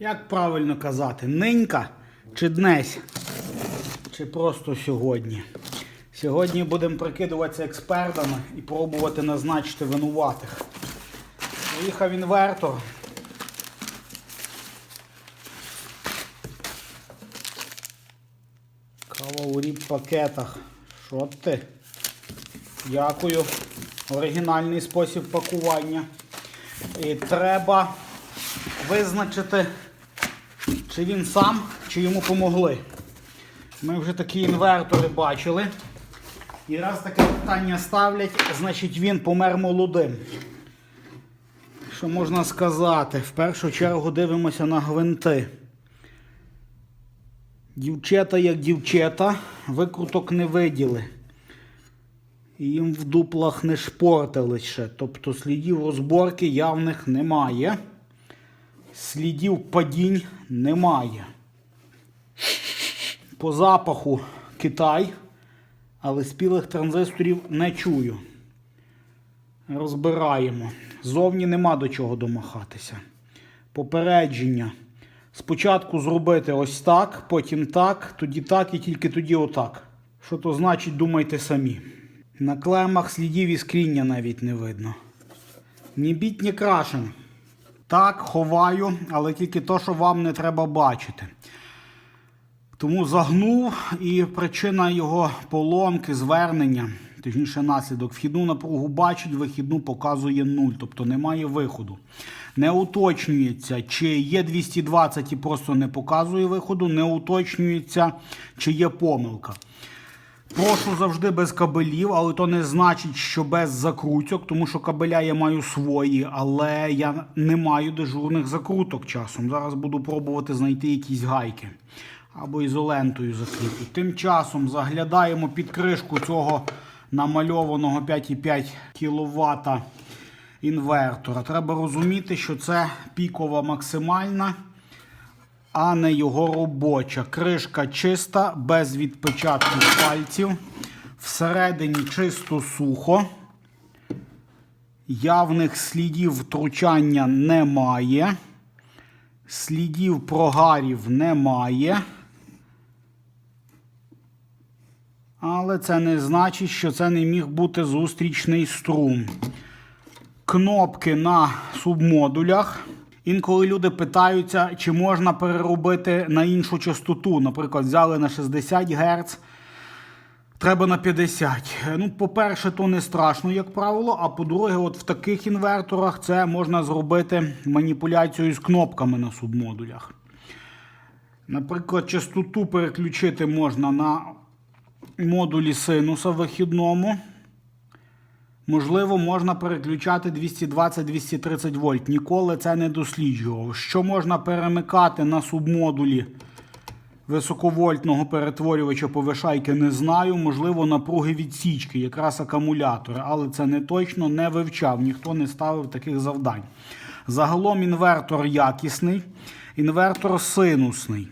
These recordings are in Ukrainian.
Як правильно казати, нинька чи днесь? Чи просто сьогодні? Сьогодні будемо прикидуватися експертами і пробувати назначити винуватих. Приїхав інвертор. Кава у ріп пакетах. Що ти? Дякую. Оригінальний спосіб пакування. І треба визначити, чи він сам, чи йому помогли. Ми вже такі інвертори бачили. І раз таке питання ставлять, значить він помер молодим. Що можна сказати? В першу чергу дивимося на гвинти. Дівчата як дівчата, викруток не виділи. Їм в дуплах не шпортили ще. Тобто слідів розборки явних немає. Слідів падінь немає. По запаху Китай, але спілих транзисторів не чую. Розбираємо. Зовні нема до чого домахатися. Попередження. Спочатку зробити ось так, потім так, тоді так і тільки тоді отак. Що то значить, думайте самі. На клемах слідів іскріння навіть не видно. Ні біть, ні крашен. Так, ховаю, але тільки то, що вам не треба бачити. Тому загнув і причина його поломки, звернення, точніше наслідок, вхідну напругу бачить, вихідну показує 0, тобто немає виходу. Не уточнюється, чи є 220 і просто не показує виходу, не уточнюється, чи є помилка. Прошу завжди без кабелів, але то не значить, що без закруток, тому що кабеля я маю свої, але я не маю дежурних закруток часом. Зараз буду пробувати знайти якісь гайки або ізолентою закріпити. Тим часом заглядаємо під кришку цього намальованого 5,5 кВт інвертора. Треба розуміти, що це пікова максимальна а не його робоча. Кришка чиста, без відпечатків пальців. Всередині чисто сухо. Явних слідів втручання немає. Слідів прогарів немає. Але це не значить, що це не міг бути зустрічний струм. Кнопки на субмодулях. Інколи люди питаються, чи можна переробити на іншу частоту. Наприклад, взяли на 60 Гц, треба на 50. Ну, по-перше, то не страшно, як правило. А по-друге, от в таких інверторах це можна зробити маніпуляцію з кнопками на субмодулях. Наприклад, частоту переключити можна на модулі синуса вихідному. Можливо, можна переключати 220-230 вольт. Ніколи це не досліджував. Що можна перемикати на субмодулі високовольтного перетворювача повишайки, не знаю. Можливо, напруги відсічки, якраз акумулятори. Але це не точно не вивчав, ніхто не ставив таких завдань. Загалом інвертор якісний, інвертор синусний.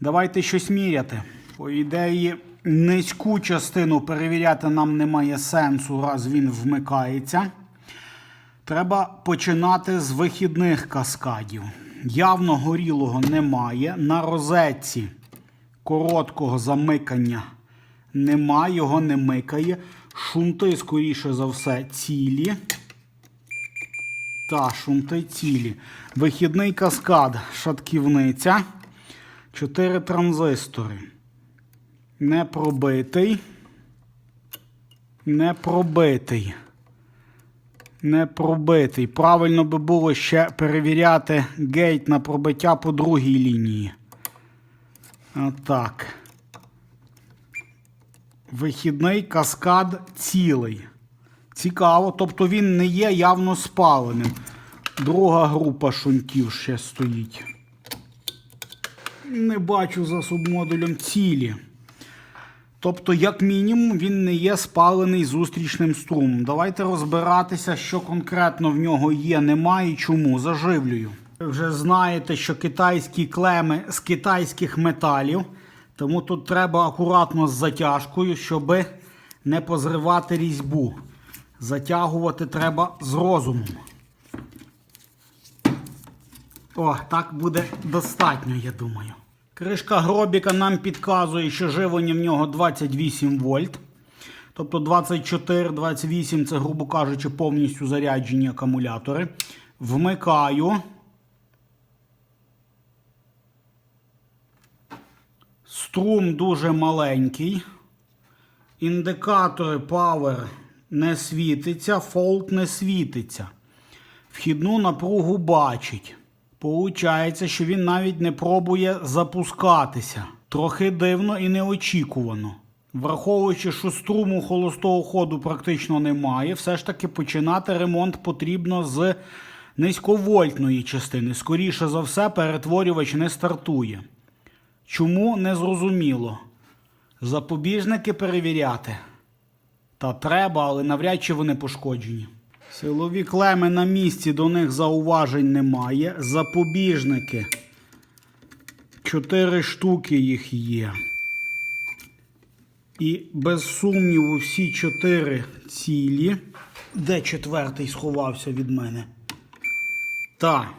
Давайте щось міряти. По ідеї. Низьку частину перевіряти нам немає сенсу, раз він вмикається. Треба починати з вихідних каскадів. Явно горілого немає. На розетці короткого замикання немає, його не микає. Шунти, скоріше за все, цілі. Та, шунти цілі. Вихідний каскад, шатківниця. Чотири транзистори. Не пробитий. Не пробитий. Не пробитий. Правильно би було ще перевіряти гейт на пробиття по другій лінії. Отак. Вихідний каскад цілий. Цікаво. Тобто він не є явно спаленим. Друга група шунтів ще стоїть. Не бачу за субмодулем цілі. Тобто, як мінімум, він не є спалений зустрічним струмом. Давайте розбиратися, що конкретно в нього є, немає і чому. Заживлюю. Ви вже знаєте, що китайські клеми з китайських металів, тому тут треба акуратно з затяжкою, щоб не позривати різьбу. Затягувати треба з розумом. О, так буде достатньо, я думаю. Кришка гробіка нам підказує, що живлення в нього 28 вольт. Тобто 24-28 це, грубо кажучи, повністю заряджені акумулятори. Вмикаю. Струм дуже маленький. Індикатори Power не світиться, Fault не світиться. Вхідну напругу бачить. Получається, що він навіть не пробує запускатися. Трохи дивно і неочікувано. Враховуючи, що струму холостого ходу практично немає, все ж таки починати ремонт потрібно з низьковольтної частини. Скоріше за все, перетворювач не стартує. Чому не зрозуміло. Запобіжники перевіряти. Та треба, але навряд чи вони пошкоджені. Силові клеми на місці, до них зауважень немає. Запобіжники. Чотири штуки їх є. І без сумніву всі чотири цілі. Де четвертий сховався від мене? Та.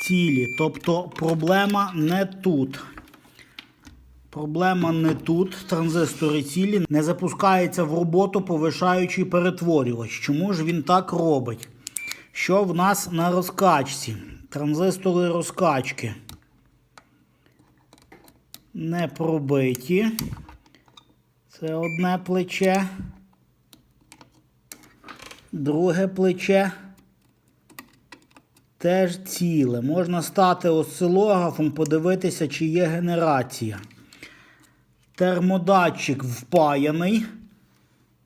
Цілі. Тобто проблема не тут. Проблема не тут. Транзистори цілі не запускається в роботу повишаючий перетворювач. Чому ж він так робить? Що в нас на розкачці? Транзистори розкачки. Не пробиті. Це одне плече. Друге плече. Теж ціле. Можна стати осцилографом, подивитися, чи є генерація. Термодатчик впаяний.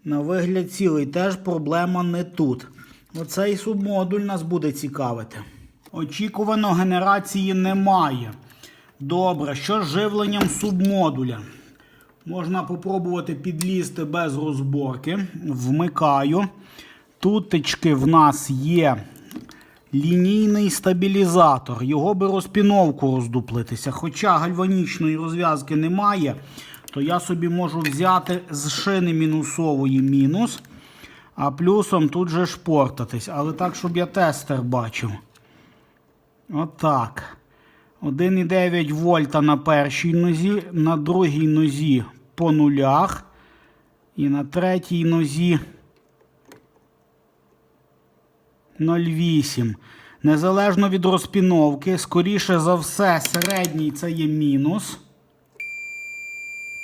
На вигляд цілий. Теж проблема не тут. Оцей субмодуль нас буде цікавити. Очікувано генерації немає. Добре, що з живленням субмодуля? Можна попробувати підлізти без розборки. Вмикаю. Тутечки в нас є лінійний стабілізатор. Його би розпіновку роздуплитися. Хоча гальванічної розв'язки немає, то я собі можу взяти з шини мінусової мінус, а плюсом тут же шпортатись. Але так, щоб я тестер бачив. Отак. 1,9 вольта на першій нозі, на другій нозі по нулях. І на третій нозі 0,8. Незалежно від розпіновки, скоріше за все, середній це є мінус.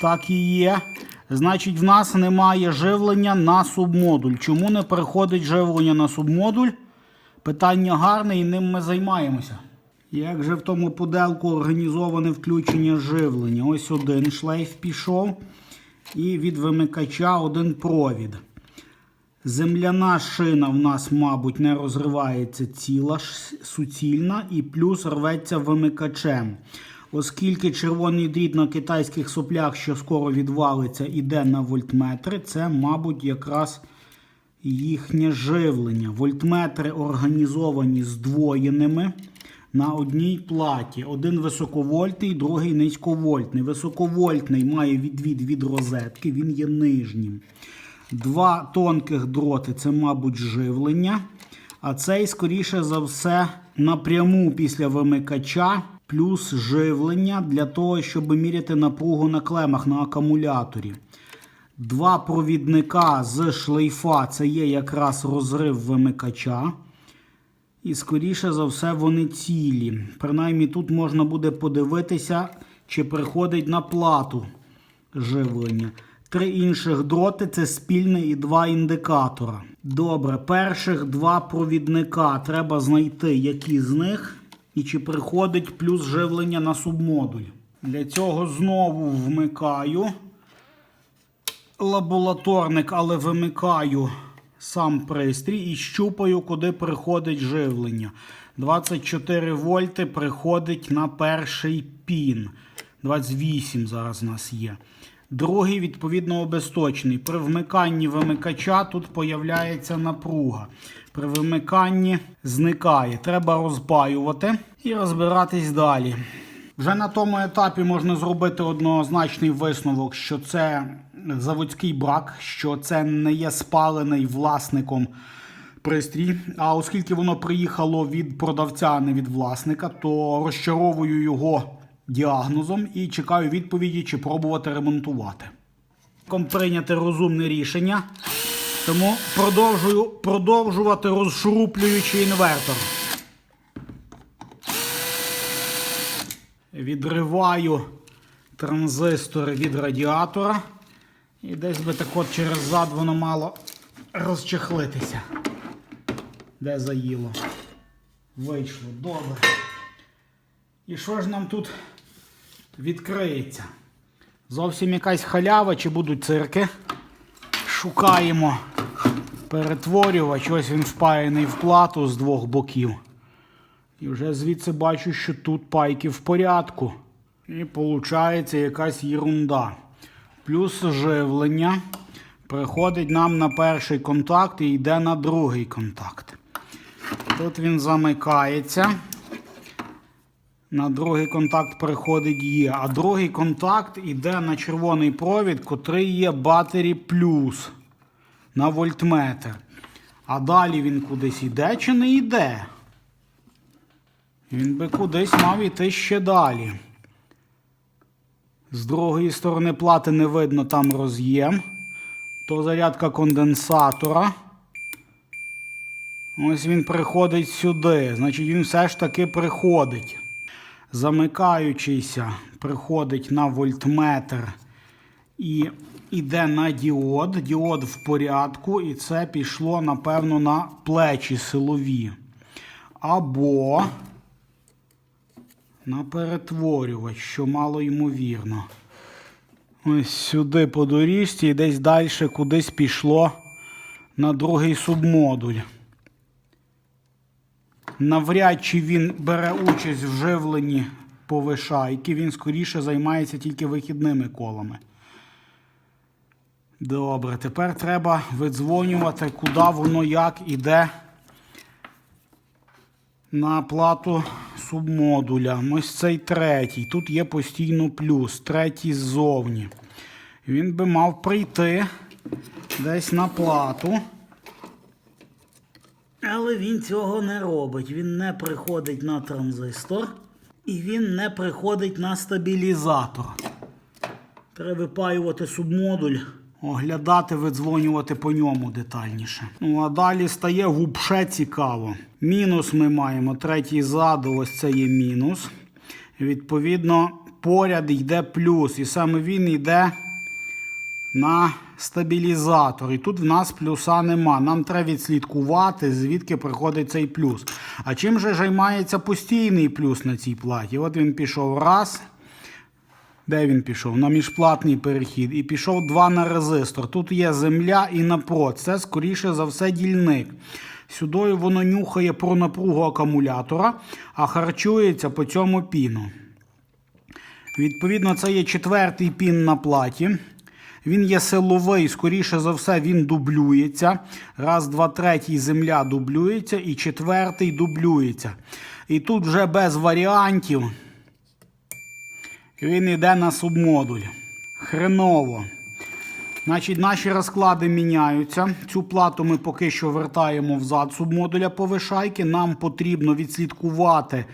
Так і є. Значить, в нас немає живлення на субмодуль. Чому не переходить живлення на субмодуль? Питання гарне і ним ми займаємося. Як же в тому поделку організоване включення живлення? Ось один шлейф пішов. І від вимикача один провід. Земляна шина в нас, мабуть, не розривається ціла суцільна і плюс рветься вимикачем. Оскільки червоний дріт на китайських соплях, що скоро відвалиться, іде на вольтметри, це, мабуть, якраз їхнє живлення. Вольтметри організовані здвоєними на одній платі. Один високовольтний, другий низьковольтний. Високовольтний має відвід від розетки, він є нижнім. Два тонких дроти це, мабуть, живлення. А цей, скоріше за все, напряму після вимикача, плюс живлення для того, щоб міряти напругу на клемах на акумуляторі. Два провідника з шлейфа це є якраз розрив вимикача. І, скоріше за все, вони цілі. Принаймні тут можна буде подивитися, чи приходить на плату живлення. Три інших дроти це спільне і два індикатора. Добре, перших два провідника треба знайти, які з них, і чи приходить плюс живлення на субмодуль. Для цього знову вмикаю лабораторник, але вимикаю сам пристрій і щупаю, куди приходить живлення. 24 вольти приходить на перший пін. 28 зараз у нас є. Другий, відповідно, обесточний. При вмиканні вимикача тут появляється напруга. При вимиканні зникає. Треба розпаювати і розбиратись далі. Вже на тому етапі можна зробити однозначний висновок, що це заводський брак, що це не є спалений власником пристрій. А оскільки воно приїхало від продавця, а не від власника, то розчаровую його діагнозом і чекаю відповіді, чи пробувати ремонтувати. Прийняти розумне рішення. Тому продовжую продовжувати розшруплюючи інвертор. Відриваю транзистори від радіатора. І десь би так от через зад воно мало розчехлитися. Де заїло? Вийшло, добре. І що ж нам тут відкриється? Зовсім якась халява чи будуть цирки? Шукаємо перетворювач. Ось він впаяний в плату з двох боків. І вже звідси бачу, що тут пайки в порядку. І виходить якась єрунда. Плюс живлення приходить нам на перший контакт і йде на другий контакт. Тут він замикається. На другий контакт приходить є. А другий контакт йде на червоний провід, котрий є батері плюс на вольтметр. А далі він кудись йде чи не йде? Він би кудись мав іти ще далі. З другої сторони плати не видно там роз'єм. То зарядка конденсатора. Ось він приходить сюди. Значить, він все ж таки приходить. Замикаючийся, приходить на вольтметр і йде на діод. Діод в порядку, і це пішло, напевно, на плечі силові. Або на перетворювач, що мало ймовірно. Ось сюди по доріжці і десь далі кудись пішло на другий субмодуль. Навряд чи він бере участь в живленні повишайки, він скоріше займається тільки вихідними колами. Добре, тепер треба видзвонювати, куди воно як іде на плату субмодуля. Ось цей третій. Тут є постійно плюс, третій ззовні. Він би мав прийти десь на плату. Але він цього не робить. Він не приходить на транзистор і він не приходить на стабілізатор. Треба випаювати субмодуль, оглядати, видзвонювати по ньому детальніше. Ну а далі стає губше цікаво. Мінус ми маємо третій ззаду, ось це є мінус. Відповідно, поряд йде плюс. І саме він йде на стабілізатор. І тут в нас плюса нема. Нам треба відслідкувати, звідки приходить цей плюс. А чим же займається постійний плюс на цій платі? От він пішов раз. Де він пішов? На міжплатний перехід. І пішов два на резистор. Тут є земля і напрот. Це, скоріше за все, дільник. Сюди воно нюхає про напругу акумулятора, а харчується по цьому піну. Відповідно, це є четвертий пін на платі. Він є силовий, скоріше за все, він дублюється. Раз, два, третій земля дублюється, і четвертий дублюється. І тут вже без варіантів він йде на субмодуль. Хреново. Значить, наші розклади міняються. Цю плату ми поки що вертаємо взад субмодуля повишайки. Нам потрібно відслідкувати,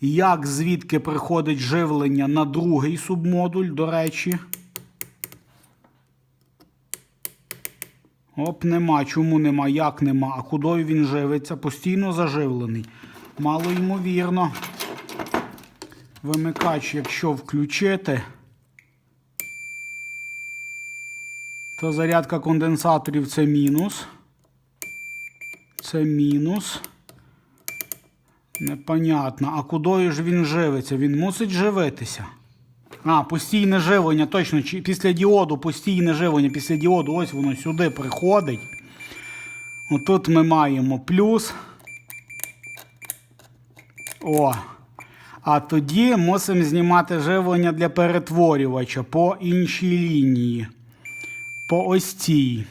як звідки приходить живлення на другий субмодуль, до речі. Оп, нема. Чому нема? Як нема? А кудою він живиться? Постійно заживлений. Мало ймовірно. Вимикач, якщо включити, то зарядка конденсаторів це мінус. Це мінус. Непонятно. А кудою ж він живиться? Він мусить живитися. А, постійне живлення, точно. Після діоду, постійне живлення, після діоду, ось воно сюди приходить. Отут ми маємо плюс. О. А тоді мусимо знімати живлення для перетворювача по іншій лінії. По ось цій.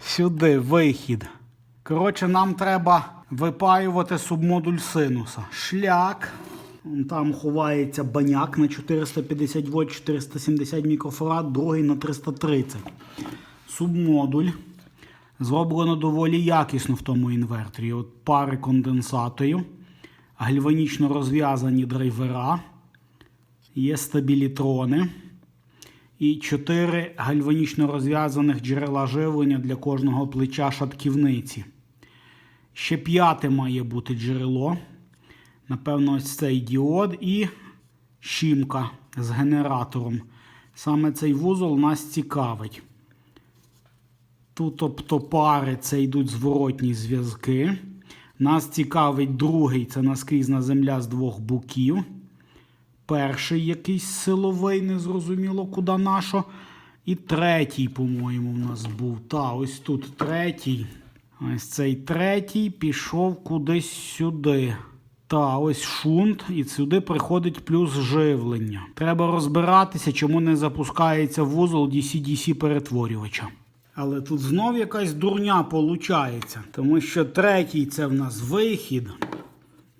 Сюди вихід. Коротше, нам треба випаювати субмодуль синуса. Шлях. Там ховається баняк на 450 вольт 470 мікрофарад, другий на 330. Субмодуль. Зроблено доволі якісно в тому інверторі. От пари конденсаторів, гальванічно розв'язані драйвера, є стабілітрони і чотири гальванічно розв'язаних джерела живлення для кожного плеча шатківниці. Ще п'яте має бути джерело. Напевно, ось цей діод і щімка з генератором. Саме цей вузол нас цікавить. Тут тобто пари це йдуть зворотні зв'язки. Нас цікавить другий це наскрізна земля з двох боків. Перший якийсь силовий, незрозуміло, куди нашо. І третій, по-моєму, в нас був. Та, ось тут третій. Ось цей третій пішов кудись сюди. Та, ось шунт, і сюди приходить плюс живлення. Треба розбиратися, чому не запускається вузол DC-DC перетворювача. Але тут знов якась дурня получається, тому що третій це в нас вихід.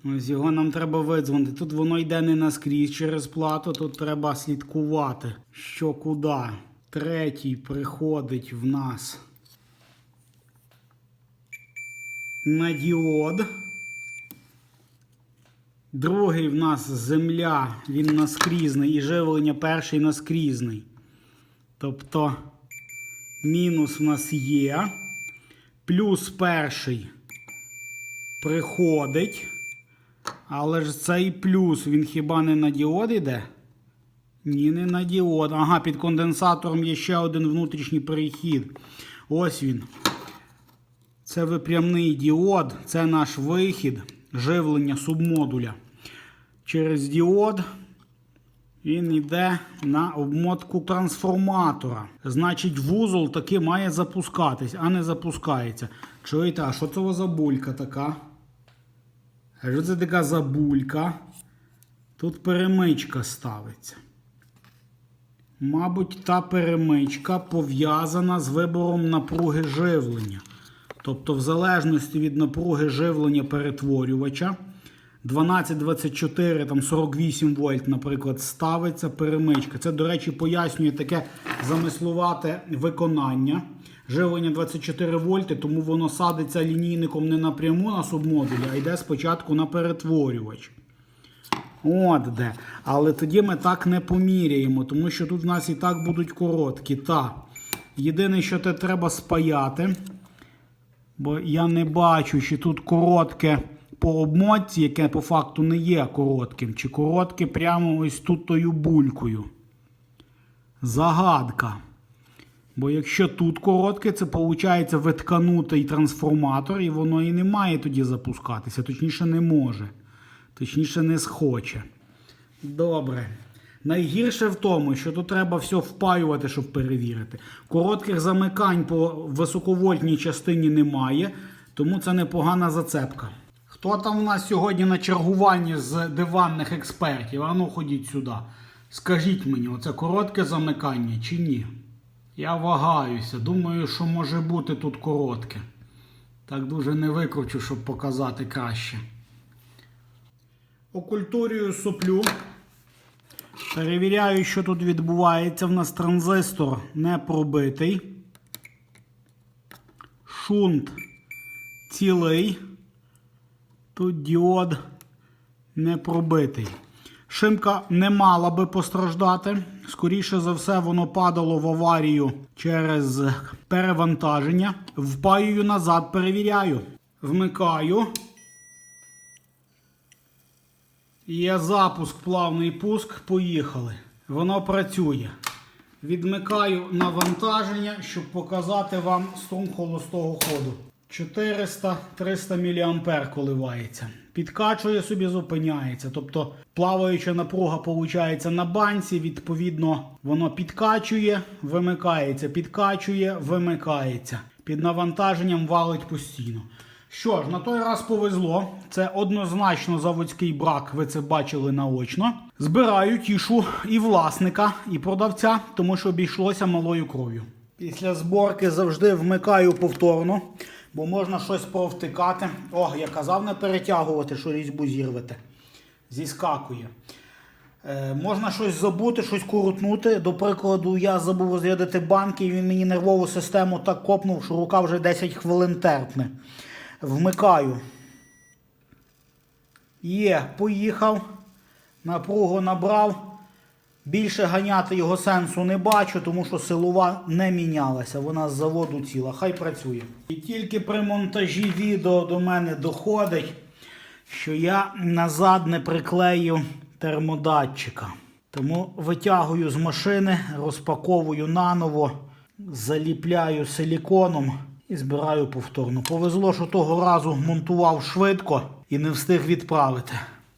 Ось його нам треба видзвонити. Тут воно йде не наскрізь через плату, тут треба слідкувати, що куди. Третій приходить в нас на діод. Другий в нас земля, він наскрізний, і живлення перший наскрізний. Тобто мінус в нас є. Плюс перший приходить. Але ж цей плюс, він хіба не на діод іде? Ні, не на діод. Ага, під конденсатором є ще один внутрішній перехід. Ось він. Це випрямний діод, це наш вихід живлення субмодуля. Через діод він йде на обмотку трансформатора. Значить, вузол таки має запускатись, а не запускається. Чуєте, а що це за булька така? А що це така за булька? Тут перемичка ставиться. Мабуть, та перемичка пов'язана з вибором напруги живлення. Тобто, в залежності від напруги живлення перетворювача 12-24, там 48 вольт, наприклад, ставиться перемичка. Це, до речі, пояснює таке замислувате виконання. Живлення 24 вольти, тому воно садиться лінійником не напряму на субмодулі, а йде спочатку на перетворювач. От де. Але тоді ми так не поміряємо, тому що тут в нас і так будуть короткі. Та. Єдине, що те треба спаяти. Бо я не бачу, чи тут коротке по обмотці, яке по факту не є коротким, чи коротке прямо ось тут тою булькою. Загадка. Бо якщо тут коротке, це виходить витканутий трансформатор, і воно і не має тоді запускатися. Точніше, не може. Точніше, не схоче. Добре. Найгірше в тому, що тут треба все впаювати, щоб перевірити. Коротких замикань по високовольтній частині немає, тому це непогана зацепка. Хто там у нас сьогодні на чергуванні з диванних експертів? Ану, ходіть сюди. Скажіть мені, оце коротке замикання чи ні? Я вагаюся. Думаю, що може бути тут коротке. Так дуже не викручу, щоб показати краще. Окультурюю соплю. Перевіряю, що тут відбувається. В нас транзистор не пробитий. Шунт цілий. Тут діод не пробитий. Шимка не мала би постраждати. Скоріше за все, воно падало в аварію через перевантаження. Впаюю назад, перевіряю. Вмикаю. Є запуск, плавний пуск. Поїхали. Воно працює. Відмикаю навантаження, щоб показати вам струм холостого ходу. 400-300 мА коливається. Підкачує собі, зупиняється. Тобто плаваюча напруга виходить на банці, відповідно, воно підкачує, вимикається, підкачує, вимикається. Під навантаженням валить постійно. Що ж, на той раз повезло. Це однозначно заводський брак, ви це бачили наочно. Збираю тішу і власника, і продавця, тому що обійшлося малою кров'ю. Після зборки завжди вмикаю повторно, бо можна щось провтикати. О, я казав не перетягувати, що різьбу зірвете. Зіскакує. Е, можна щось забути, щось крутнути. До прикладу, я забув розрядити банки, і він мені нервову систему так копнув, що рука вже 10 хвилин терпне. Вмикаю. Є, поїхав. Напругу набрав. Більше ганяти його сенсу не бачу, тому що силова не мінялася. Вона з заводу ціла. Хай працює. І тільки при монтажі відео до мене доходить, що я назад не приклею термодатчика. Тому витягую з машини, розпаковую наново, заліпляю силіконом і збираю повторно. Повезло, що того разу монтував швидко і не встиг відправити.